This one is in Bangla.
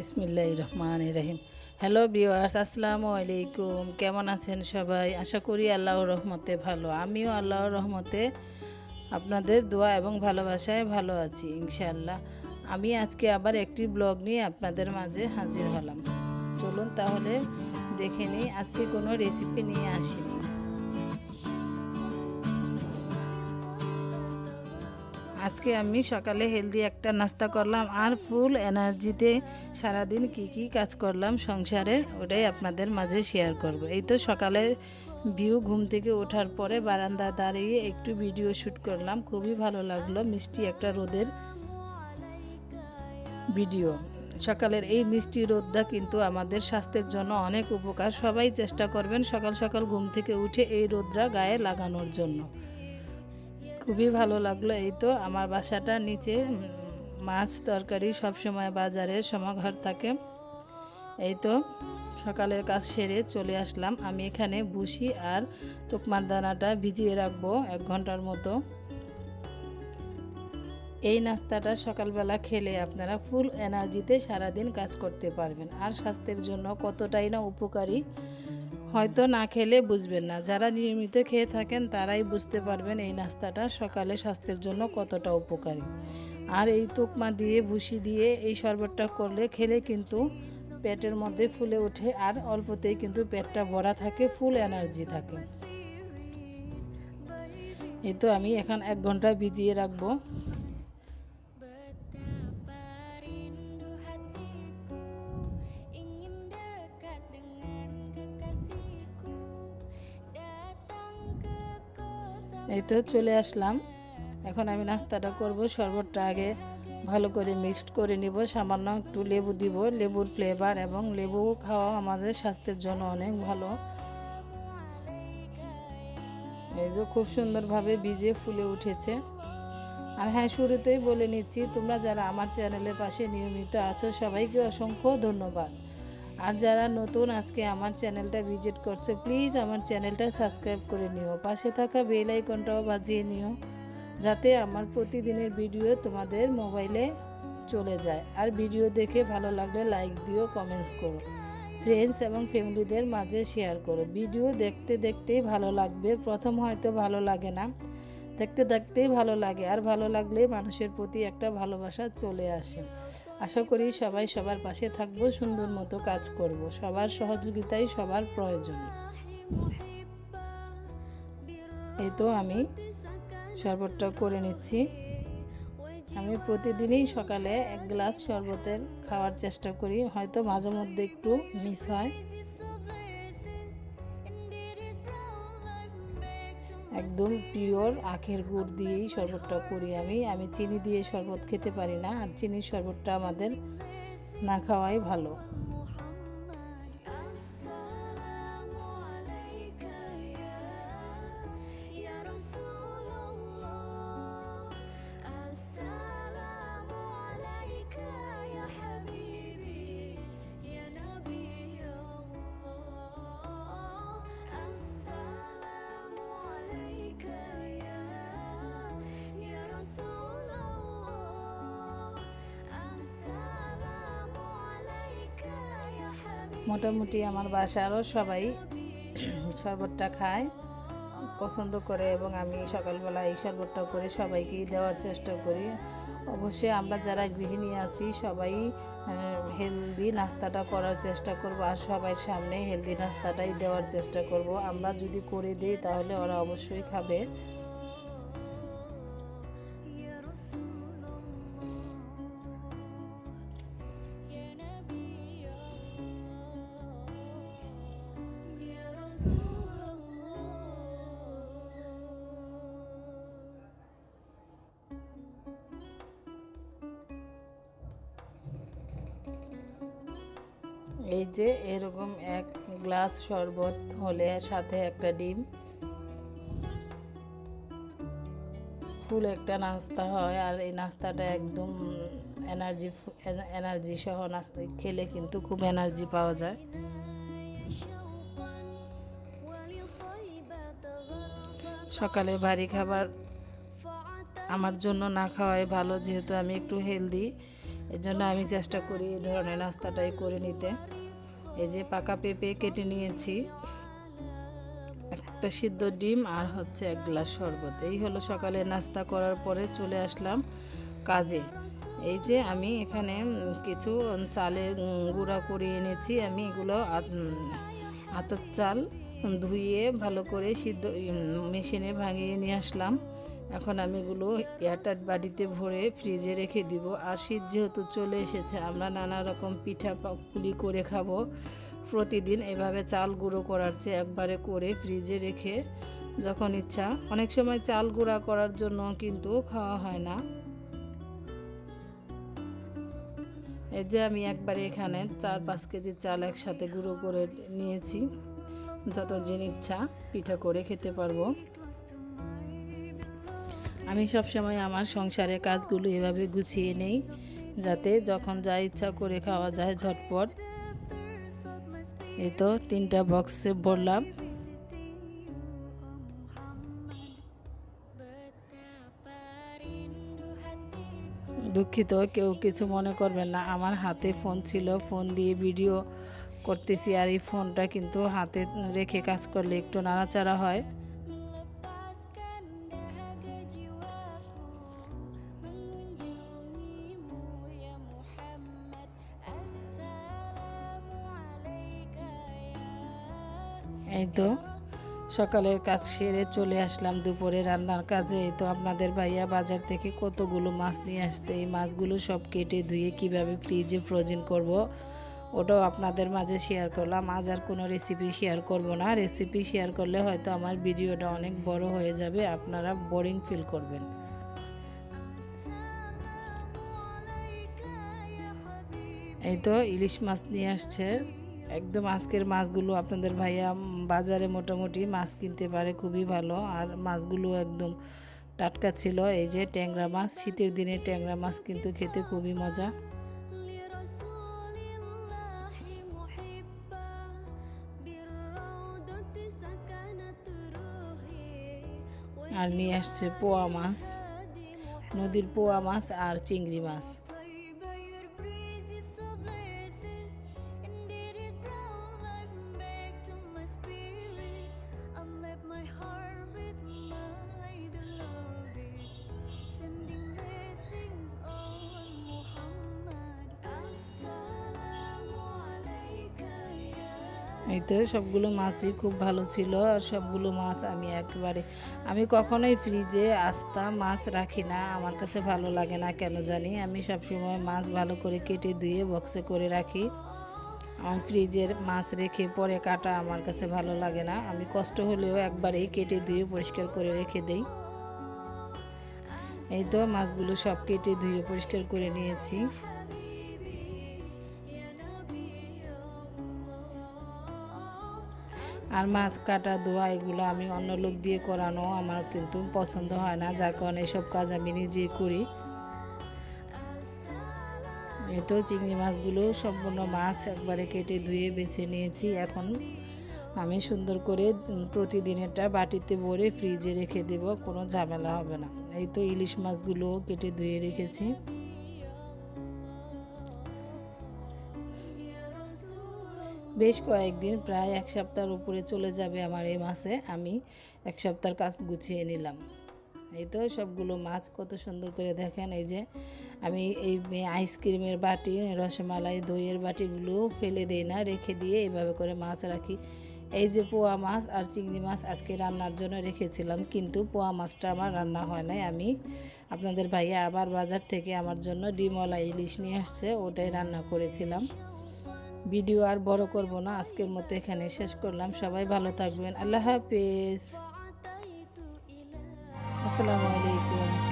বিসমিল্লাহ রহমান রহিম। হ্যালো বিওয়ার্স আসসালামু আলাইকুম। কেমন আছেন সবাই? আশা করি আল্লাহর রহমতে ভালো। আমিও আল্লাহর রহমতে আপনাদের দোয়া এবং ভালোবাসায় ভালো আছি, ইনশাআল্লাহ। আমি আজকে আবার একটি ব্লগ নিয়ে আপনাদের মাঝে হাজির হলাম। চলুন তাহলে দেখে নিই, আজকে কোনো রেসিপি নিয়ে আসিনি। আজকে আমি সকালে হেলদি একটা নাস্তা করলাম আর ফুল এনার্জিতে সারাদিন কি কি কাজ করলাম সংসারে ওটাই আপনাদের মাঝে শেয়ার করব। এই তো সকালের ভিউ ঘুম থেকে ওঠার পরে বারান্দা দাঁড়িয়ে একটু ভিডিও শ্যুট করলাম, খুবই ভালো লাগল, মিষ্টি একটা রোদের ভিডিও সকালের এই মিষ্টি রোদটা কিন্তু আমাদের স্বাস্থ্যের জন্য অনেক উপকার, সবাই চেষ্টা করবেন সকাল সকাল ঘুম থেকে উঠে এই রোদটা গায়ে লাগানোর জন্য। খুবই ভালো লাগল এই তো। আমার বাসাটা নিচে মাছ তরকারি সব সময় বাজারে সমাঘর থাকে। এই তো, সকালের কাজ সেরে চলে আসলাম। আমি এখানে বুসি আর তোকমার দানাটা ভিজিয়ে রাখব এক ঘণ্টার মতো। এই নাস্তাটা সকালবেলা খেলে আপনারা ফুল এনার্জিতে সারাদিন কাজ করতে পারবেন। আর স্বাস্থ্যের জন্য কতটাই না উপকারী। হয়তো না খেলে বুঝবেন না। যারা নিয়মিত খেয়ে থাকেন, তারাই বুঝতে পারবেন এই নাস্তাটা সকালে স্বাস্থ্যের জন্য কতটা উপকারী। আর এই তোকমা দিয়ে, ভুসি দিয়ে এই শরবতটা করলে খেলে কিন্তু পেটের মধ্যে ফুলে ওঠে আর অল্পতেই কিন্তু পেটটা ভরা থাকে, ফুল এনার্জি থাকে। এই তো আমি এখন এক ঘণ্টা ভিজিয়ে রাখব। এই তো চলে আসলাম। এখন আমি নাস্তাটা করব, শরবতটা আগে ভালো করে মিক্সড করে নিব। সামান্য একটু লেবু দিব, লেবুর ফ্লেভার এবং লেবু খাওয়া আমাদের স্বাস্থ্যের জন্য অনেক ভালো। এই যে খুব সুন্দরভাবে বীজে ফুলে উঠেছে। আর হ্যাঁ শুরুতেই বলে নিচ্ছি, তোমরা যারা আমার চ্যানেলের পাশে নিয়মিত আছো, সবাইকে অসংখ্য ধন্যবাদ। আর যারা নতুন আজকে আমার চ্যানেলটা ভিজিট করছে প্লিজ আমার চ্যানেলটা সাবস্ক্রাইব করে নিও। পাশে থাকা বেল আইকনটাও বাজিয়ে নিও, যাতে আমার প্রতিদিনের ভিডিও তোমাদের মোবাইলে চলে যায়। আর ভিডিও দেখে ভালো লাগলে লাইক দিও কমেন্টস করো। ফ্রেন্ডস এবং ফ্যামিলিদের মাঝে শেয়ার করো। ভিডিও দেখতে দেখতেই ভালো লাগবে। প্রথম হয়তো ভালো লাগে না। দেখতে দেখতেই ভালো লাগে। আর ভালো লাগলে মানুষের প্রতি একটা ভালোবাসা চলে আসে। আশা করি সবাই সবার পাশে থাকব, সুন্দর মতো কাজ করব। সবার সহযোগিতাই সবার প্রয়োজন। এই তো আমি শরবতটা করে নিচ্ছি। আমি প্রতিদিনই সকালে এক গ্লাস শরবতের খাওয়ার চেষ্টা করি, হয়তো মাঝে মধ্যে একটু মিস হয়। একদম পিওর আখের গুড় দিয়েই শরবতটা করি আমি। আমি চিনি দিয়ে শরবত খেতে পারি না, আর চিনির শরবতটা আমাদের না খাওয়াই ভালো। মোটামুটি আমার বাসারও সবাই শরবতটা খায়, পছন্দ করে এবং আমি সকালবেলা এই শরবতটা করে সবাইকেই দেওয়ার চেষ্টা করি। অবশ্যই আমরা যারা গৃহিণী আছি, সবাই হেলদি নাস্তাটা করার চেষ্টা করব আর সবার সামনে হেলদি নাস্তাটাই দেওয়ার চেষ্টা করব। আমরা যদি করে দিই তাহলে ওরা অবশ্যই খাবে। এই যে এরকম এক গ্লাস শরবত হলে সাথে একটা ডিম। ফুল একটা নাস্তা হয় আর এই নাস্তাটা একদম এনার্জি এনার্জি সহ নাস্তা, খেলে কিন্তু খুব এনার্জি পাওয়া যায়। সকালে ভারী খাবার আমার জন্য না খাওয়াই ভালো, যেহেতু আমি একটু হেলদি এজন্য আমি চেষ্টা করি এই ধরনের নাস্তাটাই করে নিতে। এই যে পাকা পেঁপে কেটে নিয়েছি। একটা সিদ্ধ ডিম আর হচ্ছে এক গ্লাস শরবত। এই হলো সকালে নাস্তা করার পরে চলে আসলাম কাজে। এই যে আমি এখানে কিছু চালের গুঁড়া করে এনেছি। আমি এগুলো আত- উম, আতপ চাল ধুয়ে ভালো করে সিদ্ধ মেশিনে ভাঙিয়ে নিয়ে আসলাম। এখন আমি এগুলো এয়ারটাইট বাড়িতে ভরে ফ্রিজে রেখে দিব। আর শীত যেহেতু চলে এসেছে, আমরা নানা রকম পিঠা পুলি করে খাব। প্রতিদিন এভাবে চাল গুঁড়ো করার চেয়ে একবারে করে ফ্রিজে রেখে যখন ইচ্ছা। অনেক সময় চাল গুঁড়া করার জন্য কিন্তু খাওয়া হয় না। এই যে আমি একবারে এখানে চার পাঁচ কেজি চাল একসাথে গুঁড়ো করে নিয়েছি। যত দিন ইচ্ছা পিঠা করে খেতে পারব। আমি সব সময় আমার সংসারে কাজগুলো এভাবে গুছিয়ে নেই, যাতে যখন যা ইচ্ছা করে খাওয়া যায় ঝটপট। এই তো তিনটা বক্সে ভরলাম। দুঃখিত, কেউ কিছু মনে করবেন না, আমার হাতে ফোন ছিল, ফোন দিয়ে ভিডিও করতেছি আর এই ফোনটা কিন্তু হাতে রেখে কাজ করলে একটু নাড়াচাড়া হয়। তো সকালের কাজ সেরে চলে আসলাম দুপুরে রান্নার কাজে। এই তো আপনাদের ভাইয়া বাজার থেকে কতগুলো মাছ নিয়ে আসছে। এই মাছগুলো সব কেটে ধুয়ে কীভাবে ফ্রিজে ফ্রোজেন করব, ওটাও আপনাদের মাঝে শেয়ার করলাম। আজ আর কোনো রেসিপি শেয়ার করব না। রেসিপি শেয়ার করলে হয়তো আমার ভিডিওটা অনেক বড় হয়ে যাবে। আপনারা বোরিং ফিল করবেন। এই তো ইলিশ মাছ নিয়ে আসছে। একদম আজকের মাছগুলো আপনাদের ভাইয়া বাজারে মোটামুটি মাছ কিনতে পারে, খুবই ভালো। আর মাছগুলো একদম টাটকা ছিল, এই যে ট্যাংরা মাছ, শীতের দিনে ট্যাংরা মাছ কিন্তু খেতে খুবই মজা। আর নিয়ে আসছে পোয়া মাছ, নদীর পোয়া মাছ আর চিংড়ি মাছ। এই তো সবগুলো মাছই খুব ভালো ছিল আর সবগুলো মাছ আমি একবারে, আমি কখনোই ফ্রিজে আস্তা মাছ রাখি না, আমার কাছে ভালো লাগে না, কেন জানি? আমি সবসময় মাছ ভালো করে কেটে ধুয়ে বক্সে করে রাখি। আমার ফ্রিজের মাছ রেখে পরে কাটা আমার কাছে ভালো লাগে না। আমি কষ্ট হলেও একবারেই কেটে ধুয়ে পরিষ্কার করে রেখে দেই। এই তো মাছগুলো সব কেটে ধুয়ে পরিষ্কার করে নিয়েছি। আর মাছ কাটা, ধোয়া, এগুলো আমি অন্য লোক দিয়ে করানো আমার কিন্তু পছন্দ হয় না। যার কারণে এসব কাজ আমি নিজে করি। তো চিংড়ি মাছগুলো সম্পূর্ণ মাছ একবারে কেটে ধুয়ে বেছে নিয়েছি। এখন আমি সুন্দর করে প্রতিদিনেরটা বাটিতে ভরে ফ্রিজে রেখে দেব, কোনো ঝামেলা হবে না। এই তো ইলিশ মাছগুলো কেটে ধুয়ে রেখেছি। বেশ কয়েকদিন, প্রায় এক সপ্তাহের উপরে চলে যাবে আমার এই মাসে। আমি এক সপ্তাহের কাজ গুছিয়ে নিলাম। এই তো সবগুলো মাছ কত সুন্দর করে দেখেন, এই যে আমি এই আইসক্রিমের বাটি, রসমালাই, দইয়ের বাটিগুলো ফেলে দিই না, রেখে দিয়ে এইভাবে করে মাছ রাখি। এই যে পোয়া মাছ আর চিংড়ি মাছ আজকে রান্নার জন্য রেখেছিলাম, কিন্তু পোয়া মাছটা আমার রান্না হয় নাই। আমি আপনাদের ভাইয়া আবার বাজার থেকে আমার জন্য ডিমলা ইলিশ নিয়ে আসছে, ওটাই রান্না করেছিলাম। ভিডিও আর বড় করব না। আজকের মতো এখানে শেষ করলাম। সবাই ভালো থাকবেন। আল্লাহ হাফিজ। আসসালামু আলাইকুম।